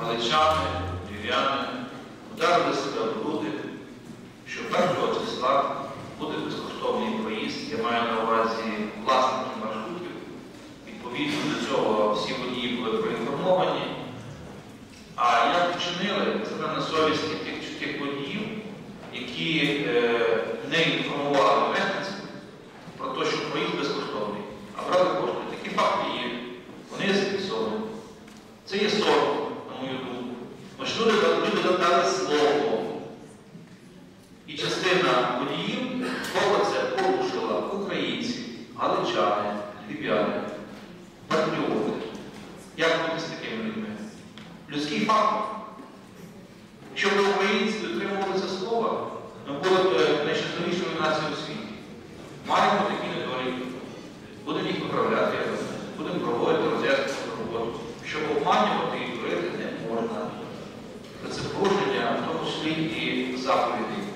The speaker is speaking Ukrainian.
галичани, львів'яни ударили себе в груди, що 1 числа буде безкоштовний проїзд. Я маю на увазі власників маршрутів. Відповідно до цього всі водії були проінформовані. А як вчинили, це на совісті тих, тих водіїв, які е, не інформували мешканців про те, що проїзд безкоштовний, а брали кошти. Такі факти є. Вони зафіксовані. Це є Можливо, люди додали слово. І частина водіїв слово це порушила українці, галичани, львів'яни, патріоти. Як бути з такими людьми? Людський фактор. Щоб б обманювати і говорити